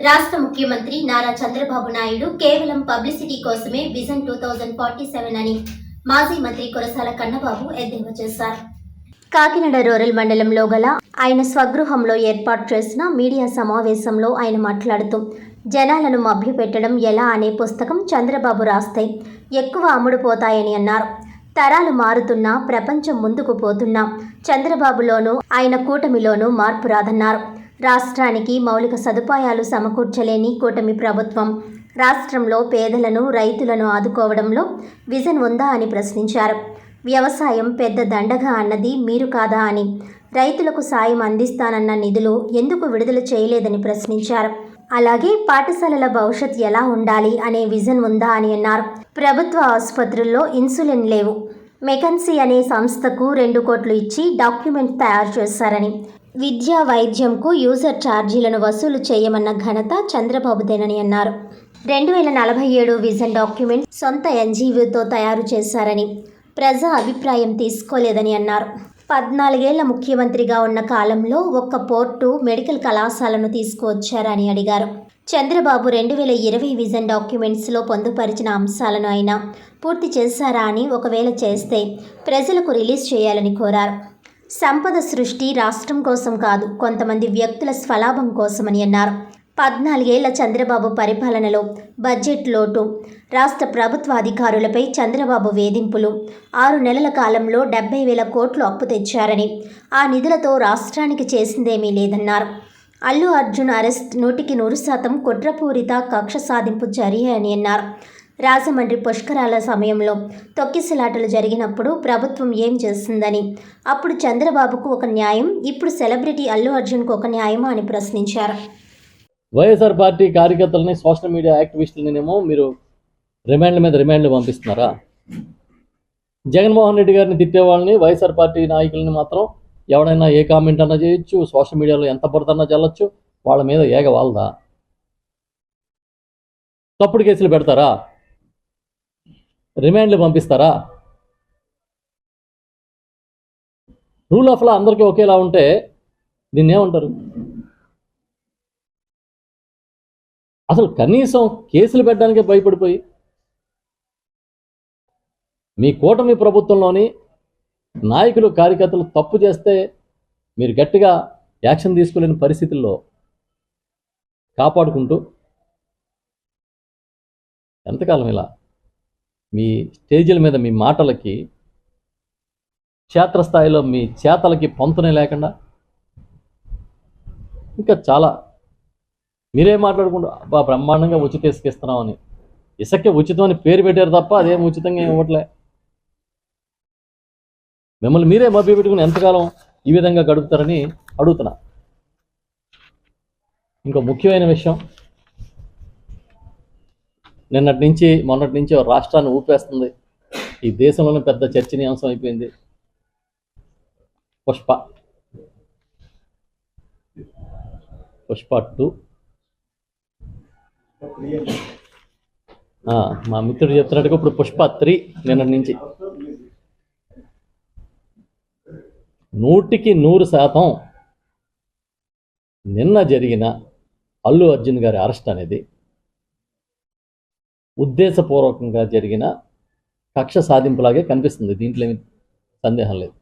రాష్ట్ర ముఖ్యమంత్రి నారా చంద్రబాబు నాయుడు కేవలం పబ్లిసిటీ కోసమే vision two thousand forty seven అని మాజీ మంత్రి కురసాల కన్నబాబు ఎద్దేవా చేశారు. కాకినాడ రూరల్ మండలంలో గల ఆయన స్వగృహంలో ఏర్పాటు చేసిన మీడియా సమావేశంలో ఆయన మాట్లాడుతూ జనాలను మభ్యపెట్టడం ఎలా అనే పుస్తకం చంద్రబాబు రాస్తే ఎక్కువ అమ్ముడుపోతాయని అన్నారు. తరాలు మారుతున్నా ప్రపంచం ముందుకు పోతున్నా చంద్రబాబులోనూ ఆయన కూటమిలోనూ మార్పు రాదన్నారు. రాష్ట్రానికి మౌలిక సదుపాయాలు సమకూర్చలేని కూటమి ప్రభుత్వం. రాష్ట్రంలో పేదలను రైతులను ఆదుకోవడంలో విజన్ ఉందా అని ప్రశ్నించారు. వ్యవసాయం పెద్ద దండగా అన్నది మీరు కాదా అని. రైతులకు సాయం అందిస్తానన్న నిధులు ఎందుకు విడుదల చేయలేదని ప్రశ్నించారు. అలాగే పాఠశాలల భవిష్యత్ ఎలా ఉండాలి అనే విజన్ ఉందా అని అన్నారు. ప్రభుత్వ ఆసుపత్రుల్లో ఇన్సులిన్ లేవు. మెకన్సీ అనే సంస్థకు రెండు కోట్లు ఇచ్చి డాక్యుమెంట్ తయారు చేశారని. విద్యా వైద్యంకు యూజర్ ఛార్జీలను వసూలు చేయమన్న ఘనత చంద్రబాబుదేనని అన్నారు. రెండు వేల నలభై ఏడు విజన్ డాక్యుమెంట్ సొంత ఎన్జీవీతో తయారు చేశారని ప్రజా అభిప్రాయం తీసుకోలేదని అన్నారు. పద్నాలుగేళ్ళ ముఖ్యమంత్రిగా ఉన్న కాలంలో ఒక్క పోర్టు మెడికల్ కళాశాలను తీసుకువచ్చారని అడిగారు. చంద్రబాబు రెండు వేల ఇరవై విజన్ డాక్యుమెంట్స్లో పొందుపరిచిన అంశాలను అయినా పూర్తి చేశారా అని ఒకవేళ చేస్తే ప్రజలకు రిలీజ్ చేయాలని కోరారు. సంపద సృష్టి రాష్ట్రం కోసం కాదు కొంతమంది వ్యక్తుల స్వలాభం కోసమని అన్నారు. పద్నాలుగేళ్ళ చంద్రబాబు పరిపాలనలో బడ్జెట్ లోటు రాష్ట్ర ప్రభుత్వ అధికారులపై చంద్రబాబు వేధింపులు ఆరు నెలల కాలంలో డెబ్బై వేల కోట్లు అప్పు తెచ్చారని ఆ నిధులతో రాష్ట్రానికి చేసిందేమీ లేదన్నారు. అల్లు అర్జున్ అరెస్ట్ నూటికి నూరు శాతం కుట్రపూరిత కక్ష సాధింపు చర్య అని అన్నారు. రాజమండ్రి పుష్కరాల సమయంలో తొక్కిసలాటలు జరిగినప్పుడు ప్రభుత్వం ఏం చేస్తుందని అప్పుడు చంద్రబాబుకు ఒక న్యాయం ఇప్పుడు సెలబ్రిటీ అల్లు అర్జున్కు ఒక న్యాయమా అని ప్రశ్నించారు. వైఎస్ఆర్ పార్టీ కార్యకర్తలని సోషల్ మీడియా యాక్టివిస్టులనేమో మీరు రిమాండ్ల మీద రిమాండ్లు పంపిస్తున్నారా? జగన్మోహన్ రెడ్డి గారిని తిట్టే వాళ్ళని వైఎస్ఆర్ పార్టీ నాయకులని మాత్రం ఎవడైనా ఏ కామెంట్ అన్నా చేయొచ్చు సోషల్ మీడియాలో ఎంత పడుతున్నా చల్లొచ్చు వాళ్ళ మీద ఏగ వాళ్ళదా తప్పుడు కేసులు పెడతారా? రిమాండ్లు పంపిస్తారా? రూల్ ఆఫ్ లా అందరికీ ఒకేలా ఉంటే దీన్ని ఏమంటారు? అసలు కనీసం కేసులు పెట్టడానికే భయపడిపోయి మీ కూటమి ప్రభుత్వంలోని నాయకులు కార్యకర్తలు తప్పు చేస్తే మీరు గట్టిగా యాక్షన్ తీసుకోలేని పరిస్థితుల్లో కాపాడుకుంటూ ఎంతకాలం ఇలా మీ స్టేజీల మీద మీ మాటలకి క్షేత్రస్థాయిలో మీ చేతలకి పొంతనే లేకుండా ఇంకా చాలా మీరే మాట్లాడుకుంటూ అబ్బా బ్రహ్మాండంగా ఉచిత ఇసుక ఇస్తున్నామని ఉచితం అని పేరు పెట్టారు తప్ప అదేం ఉచితంగా ఇవ్వట్లే. మిమ్మల్ని మీరే మభ్య పెట్టుకుని ఎంతకాలం ఈ విధంగా గడుపుతారని అడుగుతున్నా. ఇంకో ముఖ్యమైన విషయం నిన్నటి నుంచి మొన్నటి నుంచి రాష్ట్రాన్ని ఊపేస్తుంది. ఈ దేశంలోనే పెద్ద చర్చనీయాంశం అయిపోయింది. పుష్ప. పుష్ప టూ. మా మిత్రుడు చెప్తున్నట్టుగా ఇప్పుడు పుష్ప త్రీ నిన్నటి నుంచి. నూటికి నూరు శాతం నిన్న జరిగిన అల్లు అర్జున్ గారి అరెస్ట్ అనేది ఉద్దేశపూర్వకంగా జరిగిన కక్ష సాధింపులాగే కనిపిస్తుంది. దీంట్లో ఏమి సందేహం లేదు.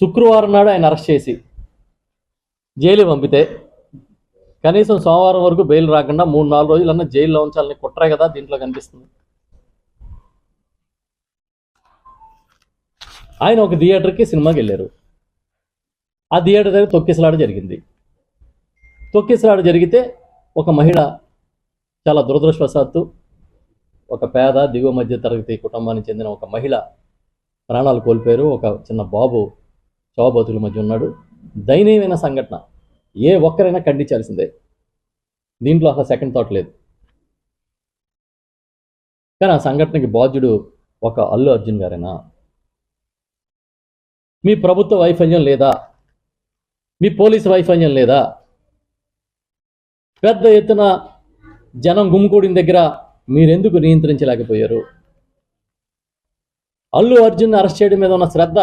శుక్రవారం నాడు ఆయన అరెస్ట్ చేసి జైలు పంపితే కనీసం సోమవారం వరకు బెయిల్ రాకుండా మూడు నాలుగు రోజులన్నా జైల్లో ఉంచాలని కుట్రే కదా దీంట్లో కనిపిస్తుంది. ఆయన ఒక థియేటర్కి సినిమాకి వెళ్ళారు. ఆ థియేటర్ దగ్గర తొక్కిసలాట జరిగింది. తొక్కిసలాట జరిగితే ఒక మహిళ చాలా దురదృష్టవశాత్తు ఒక పేద దిగువ మధ్య తరగతి కుటుంబానికి చెందిన ఒక మహిళ ప్రాణాలు కోల్పోయారు. ఒక చిన్న బాబు శవబతుల మధ్య ఉన్నాడు. దయనీయమైన సంఘటన. ఏ ఒక్కరైనా ఖండించాల్సిందే. దీంట్లో అసలు సెకండ్ థాట్ లేదు. కానీ ఆ సంఘటనకి బాధ్యుడు ఒక అల్లు అర్జున్ గారేనా? మీ ప్రభుత్వ వైఫల్యం లేదా? మీ పోలీసు వైఫల్యం లేదా? పెద్ద ఎత్తున జనం గుమ్మికూడిన దగ్గర మీరెందుకు నియంత్రించలేకపోయారు? అల్లు అర్జున్ అరెస్ట్ చేయడం మీద ఉన్న శ్రద్ధ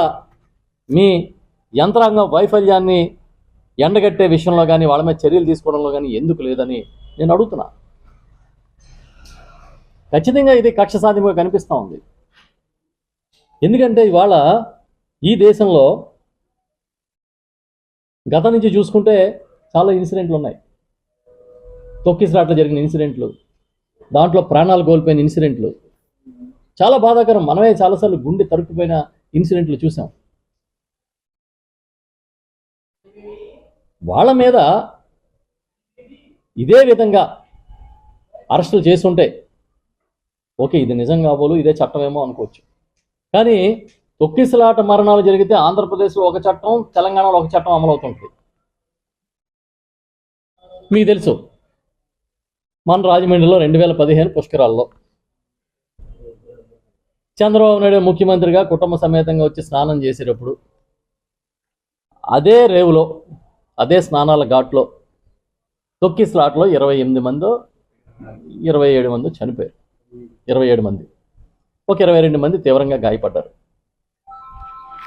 మీ యంత్రాంగం వైఫల్యాన్ని ఎండగట్టే విషయంలో కానీ వాళ్ళ మీద చర్యలు తీసుకోవడంలో కానీ ఎందుకు లేదని నేను అడుగుతున్నా. ఖచ్చితంగా ఇది కక్ష సాధ్యంగా కనిపిస్తూ ఉంది. ఎందుకంటే ఇవాళ ఈ దేశంలో గత నుంచి చూసుకుంటే చాలా ఇన్సిడెంట్లు ఉన్నాయి. తొక్కిసలాట్లో జరిగిన ఇన్సిడెంట్లు దాంట్లో ప్రాణాలు కోల్పోయిన ఇన్సిడెంట్లు. చాలా బాధాకరం. మనమే చాలాసార్లు గుండె తరుక్కుపోయిన ఇన్సిడెంట్లు చూసాం వాళ్ళ మీద ఇదే విధంగా అరెస్టులు చేస్తుంటే ఓకే ఇది నిజం కాబోలు ఇదే చట్టమేమో అనుకోవచ్చు. కానీ తొక్కిసలాట మరణాలు జరిగితే ఆంధ్రప్రదేశ్లో ఒక చట్టం తెలంగాణలో ఒక చట్టం అమలవుతుంటుంది. మీకు తెలుసు మన రాజమండ్రిలో రెండు వేల పదిహేను పుష్కరాల్లో చంద్రబాబు నాయుడు ముఖ్యమంత్రిగా కుటుంబ సమేతంగా వచ్చి స్నానం చేసేటప్పుడు అదే రేవులో అదే స్నానాల ఘాట్లో తొక్కి స్లాట్లో ఇరవై ఎనిమిది మందో ఇరవై ఏడు మందో చనిపోయారు. ఇరవై ఏడు మంది. ఒక ఇరవై రెండు మంది తీవ్రంగా గాయపడ్డారు.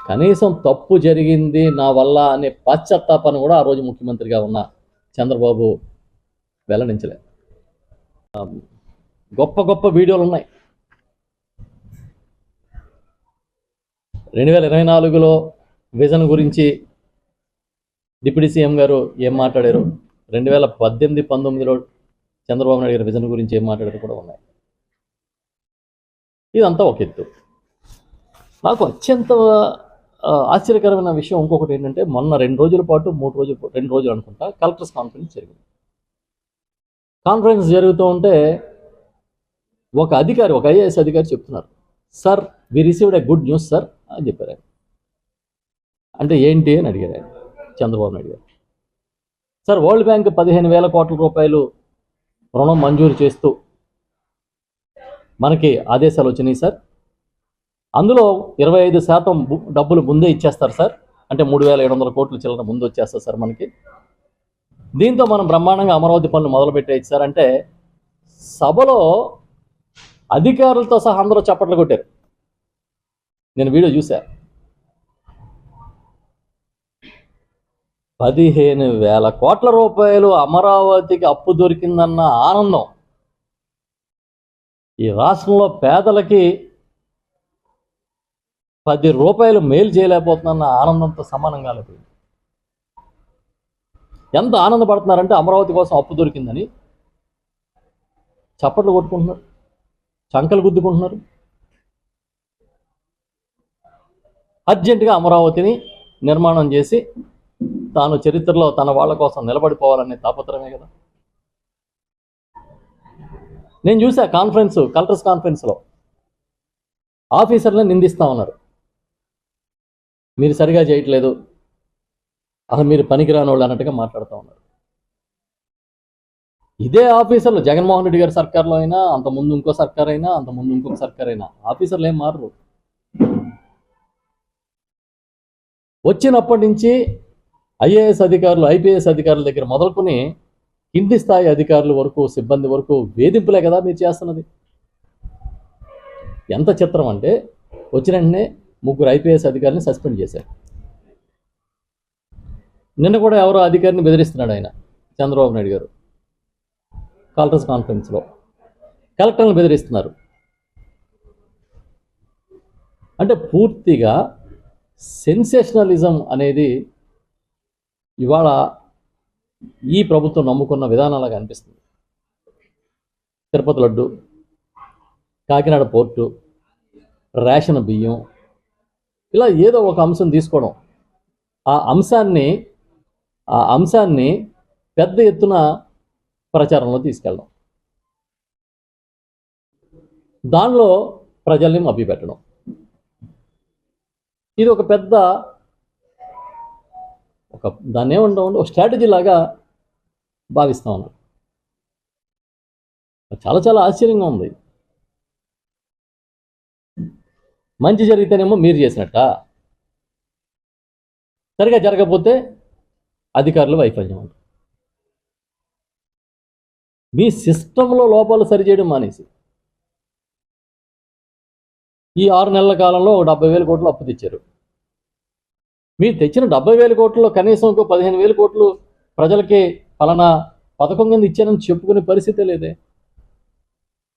కనీసం తప్పు జరిగింది నా వల్ల అనే పశ్చాత్తాపాన్ని కూడా ఆ రోజు ముఖ్యమంత్రిగా ఉన్న చంద్రబాబు వెల్లడించలే. గొప్ప గొప్ప వీడియోలు ఉన్నాయి. రెండు వేల ఇరవై నాలుగులో విజన్ గురించి డిప్యూటీ సీఎం గారు ఏం మాట్లాడారు? రెండు వేల పద్దెనిమిది పంతొమ్మిదిలో చంద్రబాబు నాయుడు గారి విజన్ గురించి ఏం మాట్లాడారు కూడా ఉన్నాయి. ఇదంతా ఒక ఎత్తు. నాకు అత్యంత ఆశ్చర్యకరమైన విషయం ఇంకొకటి ఏంటంటే మొన్న రెండు రోజుల పాటు మూడు రోజుల రెండు రోజులు అనుకుంటా కలెక్టర్స్ కాన్ఫరెన్స్ జరిగింది. కాన్ఫరెన్స్ జరుగుతూ ఉంటే ఒక అధికారి ఒక ఐఏఎస్ అధికారి చెప్తున్నారు sir we received a good news sir అని చెప్పారు ఆయన. అంటే ఏంటి అని అడిగారు ఆయన చంద్రబాబు నాయుడు గారు సార్ వరల్డ్ బ్యాంక్ పదిహేను వేల కోట్ల రూపాయలు రుణం మంజూరు చేస్తూ మనకి ఆదేశాలు వచ్చినాయి సార్. అందులో ఇరవై ఐదు శాతం డబ్బులు ముందే ఇచ్చేస్తారు సార్. అంటే మూడు వేల ఏడు వందల కోట్లు చిల్లర ముందు వచ్చేస్తారు సార్ మనకి. దీంతో మనం బ్రహ్మాండంగా అమరావతి పనులు మొదలు సార్ అంటే సభలో అధికారులతో సహా అందరూ చప్పట్లు కొట్టారు. నేను వీడియో చూశా. పదిహేను వేల కోట్ల రూపాయలు అమరావతికి అప్పు దొరికిందన్న ఆనందం ఈ రాష్ట్రంలో పేదలకి పది రూపాయలు మేలు చేయలేకపోతున్నా ఆనందంతో సమానంగా లేకపోయింది ఎంత ఆనందపడుతున్నారంటే అమరావతి కోసం అప్పు దొరికిందని చప్పట్లు కొట్టుకుంటున్నారు చంకలు గుద్దుకుంటున్నారు. అర్జెంటుగా అమరావతిని నిర్మాణం చేసి తాను చరిత్రలో తన వాళ్ళ కోసం నిలబడిపోవాలనే తాపత్రమే కదా. నేను చూసా కాన్ఫరెన్స్ కలెక్టర్స్ కాన్ఫరెన్స్లో ఆఫీసర్లను నిందిస్తా ఉన్నారు. మీరు సరిగా చేయట్లేదు. అసలు మీరు పనికిరాని వాళ్ళు అన్నట్టుగా మాట్లాడుతూ ఉన్నారు. ఇదే ఆఫీసర్లు జగన్మోహన్ రెడ్డి గారి సర్కార్లో అయినా అంత ముందు ఇంకో సర్కార్ అయినా అంత ముందు ఇంకొక సర్కార్ అయినా ఆఫీసర్లు ఏం మారరు. వచ్చినప్పటి నుంచి ఐఏఎస్ అధికారులు ఐపీఎస్ అధికారుల దగ్గర మొదలుకొని కింది స్థాయి అధికారుల వరకు సిబ్బంది వరకు వేధింపులే కదా మీరు చేస్తున్నది. ఎంత చిత్రం అంటే వచ్చిన వెంటనే ముగ్గురు ఐపీఎస్ అధికారులను సస్పెండ్ చేశారు. నిన్న కూడా ఎవరో అధికారిని బెదిరిస్తున్నాడు ఆయన చంద్రబాబు నాయుడు గారు. కలెక్టర్స్ కాన్ఫరెన్స్లో కలెక్టర్లను బెదిరిస్తున్నారు. అంటే పూర్తిగా సెన్సేషనలిజం అనేది ఇవాళ ఈ ప్రభుత్వం నమ్ముకున్న విధానాలుగా అనిపిస్తుంది. తిరుపతి లడ్డు కాకినాడ పోర్టు రేషన్ బియ్యం ఇలా ఏదో ఒక అంశం తీసుకోవడం. ఆ అంశాన్ని ఆ అంశాన్ని పెద్ద ఎత్తున ప్రచారంలో తీసుకెళ్ళడం. దానిలో ప్రజల్ని మభ్యపెట్టడం. ఇది ఒక పెద్ద ఒక దాన్ని ఏమంటాం ఒక స్ట్రాటజీ లాగా భావిస్తా ఉన్నారు. చాలా చాలా ఆశ్చర్యంగా ఉంది. మంచి జరిగితేనేమో మీరు చేసినట్ట? సరిగా జరగకపోతే అధికారులు వైఫల్యం అంటారు. మీ సిస్టంలో లోపాలు సరిచేయడం మానేసి ఈ ఆరు నెలల కాలంలో ఒక డెబ్బై వేల కోట్లు అప్పు తెచ్చారు. మీరు తెచ్చిన డెబ్బై వేల కోట్లలో కనీసం ఇంకో పదిహేను వేల కోట్లు ప్రజలకి ఫలానా పథకం కింద ఇచ్చానని చెప్పుకునే పరిస్థితే లేదే.